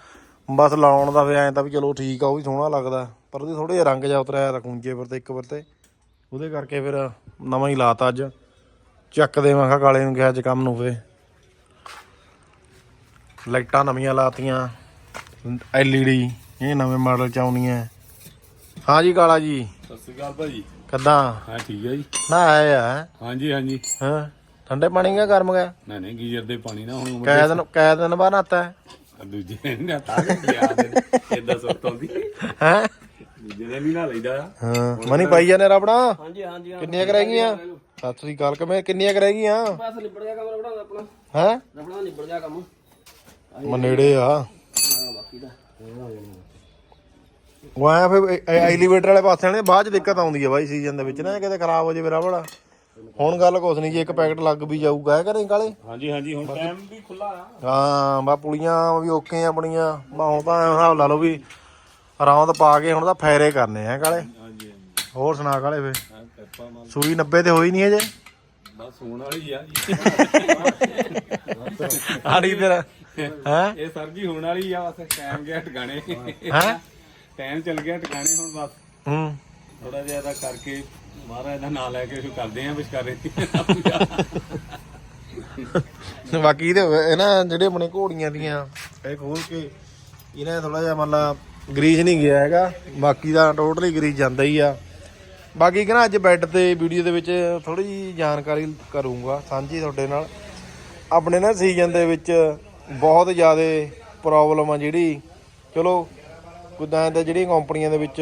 ਬਸ ਲਾਉਣ ਦਾ ਫਿਰ ਐਂ ਤਾਂ ਵੀ ਚਲੋ ਠੀਕ ਆ ਉਹ ਵੀ ਸੋਹਣਾ ਲੱਗਦਾ। ਪਰ ਉਹਦੇ ਥੋੜੇ ਜਿਹਾ ਰੰਗ ਜਾ ਉਤਰਿਆ ਤਾਂ ਕੁੰਜੇ ਪਰ ਤੇ ਇੱਕ ਪਰ ਤੇ। ਉਹਦੇ ਕਰਕੇ ਫਿਰ ਨਵਾਂ ਹੀ ਲਾਤਾ ਅੱਜ। ਚੱਕ ਦੇ ਮੈਂ ਕਿਹਾ ਕਾਲੇ ਨੂੰ ਕਿਹਾ ਅੱਜ ਕੰਮ ਨੂੰ ਫੇ ਲਾਈਟਾਂ ਨਵੀਆਂ ਲਾਤੀਆਂ। ਐਲਈਡੀ ਇਹ ਨਵੇਂ ਮਾਡਲ ਚ ਆਉਣੀਆਂ। ਹਾਂ ਜੀ ਕਾਲਾ ਜੀ। ਸਤਿ ਸ਼੍ਰੀ ਅਕਾਲ ਭਾਜੀ। ਕਿੱਦਾਂ? ਹਾਂ ਠੀਕ ਹੈ ਜੀ। ਨਾ ਆਇਆ ਹੈ ਹਾਂਜੀ ਹਾਂਜੀ। ਹਾਂ। ਠੰਡੇ ਪਾਣੀ ਦਾ ਗਰਮ ਗਿਆ ਨਾ ਨਹੀਂ ਗੀਜ਼ਰ ਦੇ ਪਾਣੀ ਨਾ ਹੁਣ ਕੈ ਦਿਨ ਕੈ ਦਿਨ ਬਾਅਦ ਨਾਤਾ। ਹੈ ਦੂਜੇ ਨੇ ਤਾਂ ਗਿਆ ਇਦਾਂ ਸੁੱਤ ਆਉਂਦੀ। ਹੈ? ਦੂਜੇ ਦੇ ਵੀ ਨਾ ਲਈਦਾ। ਆ। ਹਾਂ ਮਨੀ ਪਾਈ ਜਾਂਦੇ ਰਬੜਾ ਹਾਂਜੀ ਹਾਂਜੀ ਕਿੰਨੀਆਂ ਕੁ ਰਹਿ ਗਈਆਂ? ਸਤਿ ਸ੍ਰੀ ਅਕਾਲ ਕਿਵੇਂ ਕਿੰਨੀਆਂ ਕੁ ਰਹਿ ਗਈਆਂ? ਬਸ ਨਿਬੜ ਗਿਆ ਕੰਮ ਰਬੜਾ ਦਾ ਆਪਣਾ। ਹੈ? ਰਬੜਾ ਦਾ ਨਿਬੜ ਗਿਆ ਕੰਮ। ਮੈਂ ਨੇੜੇ ਆ। ਹਾਂ ਬਾਕੀ ਦਾ। ਉਹ ਆਇਆ ਫਿਰ ਐਲੀਵੇਟਰ ਵਾਲੇ ਪਾਸੇ ਨੇ ਬਾਅਦ ਚ ਦਿੱਕਤ ਆਉਂਦੀ ਆ ਬਾਈ ਸੀਜ਼ਨ ਦੇ ਵਿੱਚ ਨਾ ਕਿਤੇ ਖਰਾਬ ਹੋ ਜਾਵੇ ਰਬੜਾ ਹੁਣ ਗੱਲ ਕੁਛ ਨਹੀਂ ਜੀ ਇੱਕ ਪੈਕਟ ਲੱਗ ਵੀ ਜਾਊਗਾ ਹੈ ਕਿ ਨਹੀਂ ਕਾਲੇ ਹਾਂਜੀ ਹਾਂਜੀ ਹੁਣ ਟਾਈਮ ਵੀ ਖੁੱਲਾ ਆ। ਹਾਂ ਬਾ ਪੁਲੀਆਂ ਵੀ ਓਕੇ ਆ ਆਪਣੀਆਂ। ਬਾ ਹੁਣ ਤਾਂ ਐਂ ਹਿਸਾਬ ਲਾ ਲਓ ਵੀ ਰੌਂਦ ਪਾ ਕੇ ਹੁਣ ਤਾਂ ਫੈਰੇ ਕਰਨੇ ਆ ਕਾਲੇ। ਹਾਂਜੀ ਹਾਂਜੀ। ਹੋਰ ਸੁਣਾ ਕਾਲੇ ਫੇ? ਹਾਂ ਕਿਰਪਾ ਨਾਲ ਸੂਈ 90 ਤੇ ਹੋਈ ਨਹੀਂ ਅਜੇ ਬਸ ਹੋਣ ਵਾਲੀ ਆ ਜੀ। ਆੜੀ ਤੇਰਾ ਹੈ? ਇਹ ਸਰ ਜੀ ਹੋਣ ਵਾਲੀ ਆ ਬਸ ਟਾਈਮ ਗਿਆ ਟਿਕਾਣੇ। ਹੈ? ਟਾਈਮ ਚੱਲ ਗਿਆ ਟਿਕਾਣੇ ਹੁਣ ਬਸ। ਹੂੰ। ਥੋੜਾ ਜਿਹਾ ਇਹਦਾ ਕਰਕੇ ਮਹਾਰਾਜ ਦਾ ਨਾਮ ਲੈ ਕੇ ਸ਼ੁਰੂ ਕਰਦੇ ਆਂ ਵਿਚਾਰੇ ਬਾਕੀ ਇਹਦੇ ਇਹ ਨਾ ਜਿਹੜੇ ਆਪਣੇ ਘੋੜੀਆਂ ਦੀਆਂ, ਇਹ ਖੋਲ ਕੇ ਇਹਨਾਂ ਥੋੜਾ ਜਿਹਾ ਮਤਲਬ ਗਰੀਜ਼ ਨਹੀਂ ਗਿਆ ਹੈਗਾ, ਬਾਕੀ ਦਾ ਟੋਟਲੀ ਗਰੀਜ਼ ਜਾਂਦਾ ਹੀ ਆ। ਬਾਕੀ ਕਿ ਨਾ ਅੱਜ ਬੈੱਡ ਤੇ ਵੀਡੀਓ ਦੇ ਵਿੱਚ ਥੋੜੀ ਜੀ ਜਾਣਕਾਰੀ ਕਰੂੰਗਾ ਸਾਂਝੀ ਤੁਹਾਡੇ ਨਾਲ। ਆਪਣੇ ਨਾ ਸੀਜ਼ਨ ਦੇ ਵਿੱਚ ਬਹੁਤ ਜ਼ਿਆਦਾ ਪ੍ਰੋਬਲਮ ਆ ਜਿਹੜੀ। ਚਲੋ, ਕੁਦਾਂ ਦਾ ਜਿਹੜੀਆਂ ਕੰਪਨੀਆਂ ਦੇ ਵਿੱਚ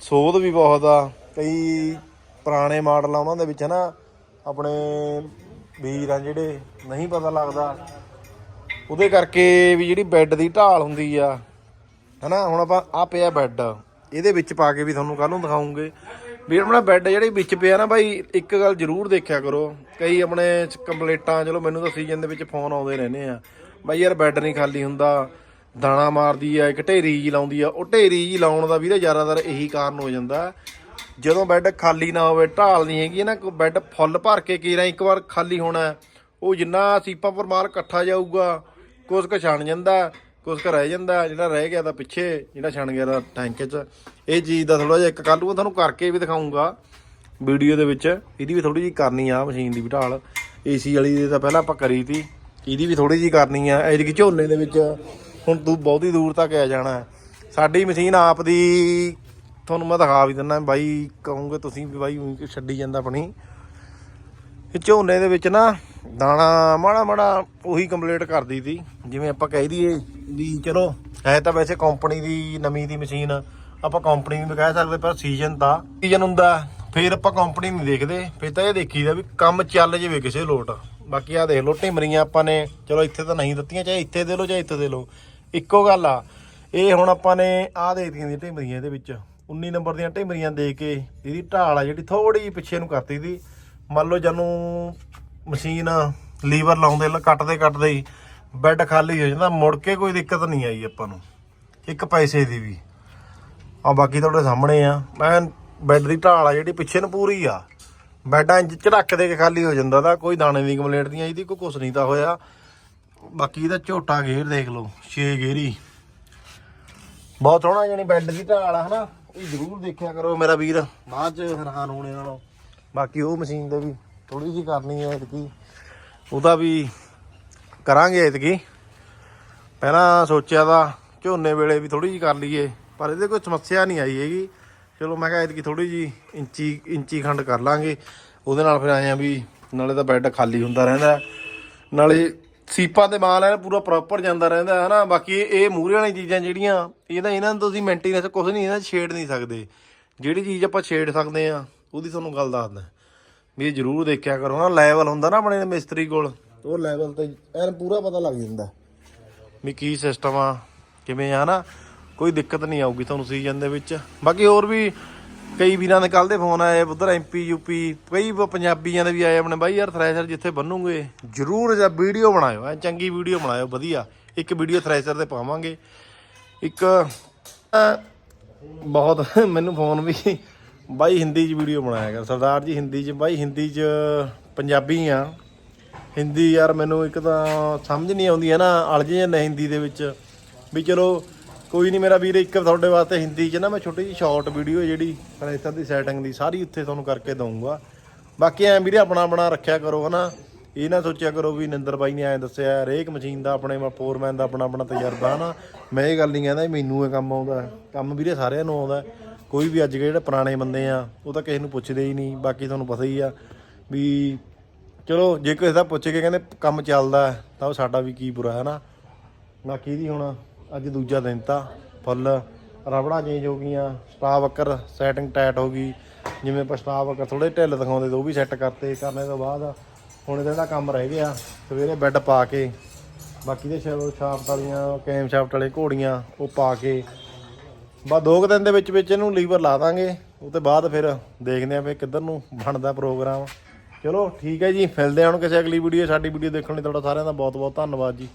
ਸੋਧ ਵੀ ਬਹੁਤ ਆ। ਕਈ ਪੁਰਾਣੇ ਮਾਡਲ ਆ ਉਹਨਾਂ ਦੇ ਵਿੱਚ ਨਾ ਆਪਣੇ ਵੀਰ ਆ ਜਿਹੜੇ ਨਹੀਂ ਪਤਾ ਲੱਗਦਾ। ਉਹਦੇ ਕਰਕੇ ਵੀ ਜਿਹੜੀ ਬੈੱਡ ਦੀ ਢਾਲ ਹੁੰਦੀ ਆ, ਹਨਾ, ਹੁਣ ਆਪਾਂ ਆ ਪਿਆ ਬੈੱਡ ਇਹਦੇ ਵਿੱਚ ਪਾ ਕੇ ਵੀ ਤੁਹਾਨੂੰ ਕੱਲ ਨੂੰ ਦਿਖਾਉਂਗੇ। ਵੀ ਆਪਣਾ ਬੈੱਡ ਜਿਹੜੀ ਵਿੱਚ ਪਿਆ ਨਾ ਬਾਈ, ਇੱਕ ਗੱਲ ਜ਼ਰੂਰ ਦੇਖਿਆ ਕਰੋ। ਕਈ ਆਪਣੇ ਕੰਪਲੀਟਾਂ, ਚਲੋ ਮੈਨੂੰ ਤਾਂ ਸੀਜ਼ਨ ਦੇ ਵਿੱਚ ਫੋਨ ਆਉਂਦੇ ਰਹਿੰਦੇ ਆ। ਬਾਈ ਯਾਰ ਬੈੱਡ ਨਹੀਂ ਖਾਲੀ ਹੁੰਦਾ, ਦਾਣਾ ਮਾਰਦੀ ਆ, ਇੱਕ ਢੇਰੀ ਜੀ ਲਾਉਂਦੀ ਆ। ਉਹ ਢੇਰੀ ਜੀ ਲਾਉਣ ਦਾ ਵੀਰੇ ਜ਼ਿਆਦਾਤਰ ਇਹੀ ਕਾਰਨ ਹੋ ਜਾਂਦਾ। ਜਦੋਂ ਬੈੱਡ ਖਾਲੀ ਨਾ ਹੋਵੇ, ਢਾਲ ਨਹੀਂ ਹੈਗੀ ਨਾ, ਕੋਈ ਬੈੱਡ ਫੁੱਲ ਭਰ ਕੇ ਕੀਰਾ ਇੱਕ ਵਾਰ ਖਾਲੀ ਹੋਣਾ ਉਹ ਜਿੰਨਾ ਸੀਪਾਂ ਪਰ ਮਾਲ ਇਕੱਠਾ ਜਾਊਗਾ, ਕੁਛ ਕੁ ਛਣ ਜਾਂਦਾ ਕੁਛ ਕੁ ਰਹਿ ਜਾਂਦਾ ਜਿਹੜਾ ਰਹਿ ਗਿਆ ਤਾਂ ਪਿੱਛੇ, ਜਿਹੜਾ ਛਣ ਗਿਆ ਤਾਂ ਟੈਂਕ 'ਚ। ਇਹ ਚੀਜ਼ ਦਾ ਥੋੜਾ ਜਿਹਾ ਇੱਕ ਕੱਲ ਨੂੰ ਤੁਹਾਨੂੰ ਕਰਕੇ ਵੀ ਦਿਖਾਉਂਗਾ ਵੀਡੀਓ ਦੇ ਵਿੱਚ। ਇਹਦੀ ਵੀ ਥੋੜੀ ਜਿਹੀ ਕਰਨੀ ਆ ਮਸ਼ੀਨ ਦੀ ਵੀ ਢਾਲ। ਏਸੀ ਵਾਲੀ ਦੀ ਤਾਂ ਪਹਿਲਾਂ ਆਪਾਂ ਕਰੀ ਤੀ। ਇਹਦੀ ਵੀ ਥੋੜੀ ਜਿਹੀ ਕਰਨੀ ਆ। ਐਤਕੀ ਝੋਨੇ ਦੇ ਵਿੱਚ ਹੁਣ ਤੂੰ ਬਹੁਤੀ ਦੂਰ ਤੱਕ ਆ ਜਾਣਾ ਸਾਡੀ ਮਸ਼ੀਨ ਆਪ ਦੀ ਤੁਹਾਨੂੰ ਮੈਂ ਦਿਖਾ ਵੀ ਦਿੰਦਾ, ਬਾਈ ਕਹੋਗੇ ਤੁਸੀਂ ਵੀ ਬਾਈ ਛੱਡੀ ਜਾਂਦਾ ਆਪਣੀ। ਇਹ ਝੋਨੇ ਦੇ ਵਿੱਚ ਨਾ ਦਾਣਾ ਮਾੜਾ ਮਾੜਾ ਉਹੀ ਕੰਪਲੀਟ ਕਰਦੀ ਸੀ ਜਿਵੇਂ ਆਪਾਂ ਕਹਿ ਦਈਏ ਵੀ ਚਲੋ, ਹੈ ਤਾਂ ਵੈਸੇ ਕੰਪਨੀ ਦੀ ਨਵੀਂ ਦੀ ਮਸ਼ੀਨ ਆਪਾਂ ਕੰਪਨੀ ਨੂੰ ਕਹਿ ਸਕਦੇ, ਪਰ ਸੀਜ਼ਨ ਦਾ ਸੀਜ਼ਨ ਹੁੰਦਾ, ਫਿਰ ਆਪਾਂ ਕੰਪਨੀ ਨਹੀਂ ਦੇਖਦੇ, ਫਿਰ ਤਾਂ ਇਹ ਦੇਖੀਦਾ ਵੀ ਕੰਮ ਚੱਲ ਜਾਵੇ ਕਿਸੇ ਲੋਟ। ਬਾਕੀ ਆ ਦੇਖ ਲਓ, ਢਿਮਰੀਆਂ ਆਪਾਂ ਨੇ, ਚਲੋ ਇੱਥੇ ਤਾਂ ਨਹੀਂ ਦਿੱਤੀਆਂ, ਚਾਹੇ ਇੱਥੇ ਦੇ ਲਓ, ਚਾਹੇ ਇੱਥੇ ਦੇ ਲਓ। ਇੱਕੋ ਗੱਲ ਆ, ਇਹ ਹੁਣ ਆਪਾਂ ਨੇ ਆਹ ਦੇ ਦਿੱਤੀਆਂ ਢਿਮਰੀਆਂ ਇਹਦੇ ਵਿੱਚ। 19 ਨੰਬਰ ਦੀਆਂ ਢਿਮਰੀਆਂ ਦੇ ਕੇ ਇਹਦੀ ਢਾਲ ਆ ਜਿਹੜੀ ਥੋੜੀ ਜਿਹੀ ਪਿੱਛੇ ਨੂੰ ਕਰਤੀ ਦੀ। ਮੰਨ ਲਓ ਜਦੋਂ ਮਸ਼ੀਨ, ਲੀਵਰ ਲਾਉਂਦੇ ਕੱਟਦੇ ਕੱਟਦੇ ਹੀ ਬੈੱਡ ਖਾਲੀ ਹੋ ਜਾਂਦਾ, ਮੁੜ ਕੇ ਕੋਈ ਦਿੱਕਤ ਨਹੀਂ ਆਈ ਆਪਾਂ ਨੂੰ, ਇੱਕ ਪੈਸੇ ਦੀ ਵੀ। ਆ ਬਾਕੀ ਤੁਹਾਡੇ ਸਾਹਮਣੇ ਆ। ਮੈਂ ਬੈੱਡ ਦੀ ਢਾਲ ਆ ਜਿਹੜੀ ਪਿੱਛੇ ਨੂੰ ਪੂਰੀ ਆ। ਬੈੱਡਾਂ ਇੰਜ ਝੜਕ ਦੇ ਕੇ ਖਾਲੀ ਹੋ ਜਾਂਦਾ ਤਾਂ ਕੋਈ ਦਾਣੇ ਦੀ ਕੰਪਲੇਂਟ ਨਹੀਂ ਆਈ ਦੀ, ਕੋਈ ਕੁਛ ਨਹੀਂ ਤਾਂ ਹੋਇਆ। ਬਾਕੀ ਇਹਦਾ ਝੋਟਾ ਗੇਰ ਦੇਖ ਲਓ 6 ਗੇਰੀ ਬਹੁਤ ਸੋਹਣਾ ਜਾਨੀ ਬੈੱਡ ਦੀ ਢਾਲ ਆ, ਹਨਾ? ਇਹ ਜ਼ਰੂਰ ਦੇਖਿਆ ਕਰੋ ਮੇਰਾ ਵੀਰ, ਬਾਅਦ ਚ ਹੈਰਾਨ ਹੋਣੇ ਨਾਲੋਂ। ਬਾਕੀ ਉਹ ਮਸ਼ੀਨ ਦੇ ਵੀ ਥੋੜੀ ਜਿਹੀ ਕਰਨੀ ਹੈ ਕਿ ਉਹਦਾ ਵੀ ਕਰਾਂਗੇ ਇਤਕੀ ਪਹਿਲਾਂ ਸੋਚਿਆ ਤਾਂ ਝੋਨੇ ਵੇਲੇ ਵੀ ਥੋੜੀ ਜੀ ਕਰ ਲਈਏ, ਪਰ ਇਹਦੇ ਕੋਈ ਸਮੱਸਿਆ ਨਹੀਂ ਆਈ ਹੈਗੀ। ਚਲੋ ਮੈਂ ਕਿਹਾ ਇਤਕੀ ਥੋੜੀ ਜੀ ਇੰਚੀ ਇੰਚੀ ਖੰਡ ਕਰ ਲਾਂਗੇ। ਉਹਦੇ ਨਾਲ ਫਿਰ ਆਏ ਆ ਵੀ ਨਾਲੇ ਤਾਂ ਬੈੱਡ ਖਾਲੀ ਹੁੰਦਾ ਰਹਿੰਦਾ। ਨਾਲੇ ਸੀਪਾਂ ਤੇ ਮਾਲ ਹੈ ਪੂਰਾ ਪ੍ਰੋਪਰ ਜਾਂਦਾ ਰਹਿੰਦਾ ਹੈ ਨਾ ਬਾਕੀ ਇਹ- ਮੂਹਰੇ ਵਾਲੀਆਂ ਚੀਜ਼ਾਂ ਜਿਹੜੀਆਂ ਇਹ ਤਾਂ ਇਹਨਾਂ ਨੂੰ ਤੁਸੀਂ ਮੇਨਟੇਨੈਂਸ ਕੁਝ ਨਹੀਂ ਇਹਨਾਂ ਛੇੜ ਨਹੀਂ ਸਕਦੇ। ਜਿਹੜੀ ਚੀਜ਼ ਆਪਾਂ ਛੇੜ ਸਕਦੇ ਆ ਉਹਦੀ ਤੁਹਾਨੂੰ ਗੱਲ ਦੱਸਦਾ। ਵੀ ਇਹ ਜ਼ਰੂਰ ਦੇਖਿਆ ਕਰੋ ਨਾ ਲੈਵਲ ਹੁੰਦਾ ਨਾ ਆਪਣੇ ਮਿਸਤਰੀ ਕੋਲ। ਉਹ ਲੈਵਲ ਤੇ ਐਨ ਪੂਰਾ ਪਤਾ ਲੱਗ ਜਾਂਦਾ। ਵੀ ਕੀ ਸਿਸਟਮ ਆ ਕਿਵੇਂ ਆ ਨਾ ਕੋਈ ਦਿੱਕਤ ਨਹੀਂ ਆਊਗੀ ਤੁਹਾਨੂੰ ਸੀਜ਼ਨ ਦੇ ਵਿੱਚ। ਬਾਕੀ ਹੋਰ ਵੀ ਕਈ ਵੀਰਾਂ ਦੇ ਕੱਲ ਦੇ ਫੋਨ ਆਏ, ਉਧਰ ਐਮਪੀ ਯੂਪੀ ਕਈ ਬ- ਪੰਜਾਬੀਆਂ ਦੇ ਵੀ ਆਏ ਆਪਣੇ ਬਾਈ ਯਾਰ ਥ੍ਰੈਸ਼ਰ ਜਿੱਥੇ ਬੰਨੂਗੇ, ਜਰੂਰ ਜਾਂ ਵੀਡੀਓ ਬਣਾਇਓ, ਐ ਚੰਗੀ ਵੀਡੀਓ ਬਣਾਇਓ, ਵਧੀਆ। ਇੱਕ ਵੀਡੀਓ ਥ੍ਰੈਸ਼ਰ ਤੇ ਪਾਵਾਂਗੇ। ਇੱਕ ਬਹੁਤ *laughs* ਮੈਨੂੰ ਫੋਨ ਵੀ ਬਾਈ ਹਿੰਦੀ 'ਚ ਵੀਡੀਓ ਬਣਾਇਆ ਕਰ, ਸਰਦਾਰ ਜੀ ਹਿੰਦੀ 'ਚ, ਬਾਈ ਹਿੰਦੀ 'ਚ ਪੰਜਾਬੀ ਆ। ਹਿੰਦੀ ਯਾਰ ਮੈਨੂੰ ਇੱਕ ਤਾਂ ਸਮਝ ਨਹੀਂ ਆਉਂਦੀ ਹੈ ਨਾ, ਅਲਝ ਜਾਂਦਾ ਹਿੰਦੀ ਦੇ ਵਿੱਚ। ਵੀ ਚਲੋ ਕੋਈ ਨਹੀਂ ਮੇਰਾ ਵੀਰ ਇੱਕ ਤੁਹਾਡੇ ਵਾਸਤੇ ਹਿੰਦੀ 'ਚ ਨਾ ਮੈਂ ਛੋਟੀ ਜਿਹੀ ਸ਼ਾਰਟ ਵੀਡੀਓ ਜਿਹੜੀ ਫਰਨੀਚਰ ਦੀ ਸੈਟਿੰਗ ਦੀ ਸਾਰੀ ਉੱਥੇ ਤੁਹਾਨੂੰ ਕਰਕੇ ਦਊਂਗਾ। ਬਾਕੀ ਐਂ ਵੀਰੇ ਆਪਣਾ ਆਪਣਾ ਰੱਖਿਆ ਕਰੋ ਹਨਾ। ਇਹ ਨਾ ਸੋਚਿਆ ਕਰੋ ਵੀ ਨਿੰਦਰ ਬਾਈ ਨੇ ਐਂ ਦੱਸਿਆ, ਹਰੇਕ ਮਸ਼ੀਨ ਦਾ ਆਪਣੇ ਫੋਰਮੈਨ ਦਾ ਆਪਣਾ ਆਪਣਾ ਤਜਰਬਾ ਹਨਾ। ਮੈਂ ਇਹ ਗੱਲ ਨਹੀਂ ਕਹਿੰਦਾ ਮੈਨੂੰ ਇਹ ਕੰਮ ਆਉਂਦਾ, ਕੰਮ ਵੀਰੇ ਸਾਰਿਆਂ ਨੂੰ ਆਉਂਦਾ। ਕੋਈ ਵੀ ਅੱਜ ਜਿਹੜੇ ਪੁਰਾਣੇ ਬੰਦੇ ਆ, ਉਹ ਤਾਂ ਕਿਸੇ ਨੂੰ ਪੁੱਛਦੇ ਹੀ ਨਹੀਂ, ਬਾਕੀ ਤੁਹਾਨੂੰ ਪਤਾ ਹੀ ਆ ਵੀ ਚਲੋ ਜੇ ਕਿਸੇ ਦਾ ਪੁੱਛ ਕੇ ਕਹਿੰਦੇ ਕੰਮ ਚੱਲਦਾ, ਤਾਂ ਉਹ ਸਾਡਾ ਵੀ ਕੀ ਬੁਰਾ ਹੈ ਨਾ ਬਾਕੀ ਦੀ ਹੁਣ ਅੱਜ ਦੂਜਾ ਦਿਨ ਤਾਂ ਫੁੱਲ ਰਬੜਾਂ ਚੇਂਜ ਹੋ ਗਈਆਂ ਸਟਾਪ ਵਕਰ ਸੈਟਿੰਗ ਟਾਈਟ ਹੋ ਗਈ, ਜਿਵੇਂ ਆਪਾਂ ਸਟਾਫ ਵਕਰ ਥੋੜੇ ਢਿੱਲ ਦਿਖਾਉਂਦੇ ਤੇ ਉਹ ਵੀ ਸੈੱਟ ਕਰਤੇ, ਕਰਨੇ ਤੋਂ ਬਾਅਦ ਹੁਣ ਇਹਦਾ ਕੰਮ ਰਹਿ ਗਿਆ, ਸਵੇਰੇ ਬੈੱਡ ਪਾ ਕੇ, ਬਾਕੀ ਦੇ ਸ਼ਾਫਟ ਵਾਲੀਆਂ, ਕੈਮ ਸ਼ਾਫਟ ਵਾਲੇ ਘੋੜੀਆਂ ਉਹ ਪਾ ਕੇ, ਬਸ ਦੋ ਕੁ ਦਿਨ ਦੇ ਵਿੱਚ ਵਿੱਚ ਇਹਨੂੰ ਲੀਵਰ ਲਾ ਦਾਂਗੇ, ਉਹ ਤੋਂ ਬਾਅਦ ਫਿਰ ਦੇਖਦੇ ਆਂ ਵੀ ਕਿੱਧਰ ਨੂੰ ਬਣਦਾ ਪ੍ਰੋਗਰਾਮ ਚਲੋ ਠੀਕ ਹੈ ਜੀ, ਮਿਲਦੇ ਹਾਂ ਹੁਣ ਕਿਸੇ ਅਗਲੀ ਵੀਡੀਓ ਸਾਡੀ ਵੀਡੀਓ ਦੇਖਣ ਲਈ ਤੁਹਾਡਾ ਸਾਰਿਆਂ ਦਾ ਬਹੁਤ ਬਹੁਤ ਧੰਨਵਾਦ ਜੀ।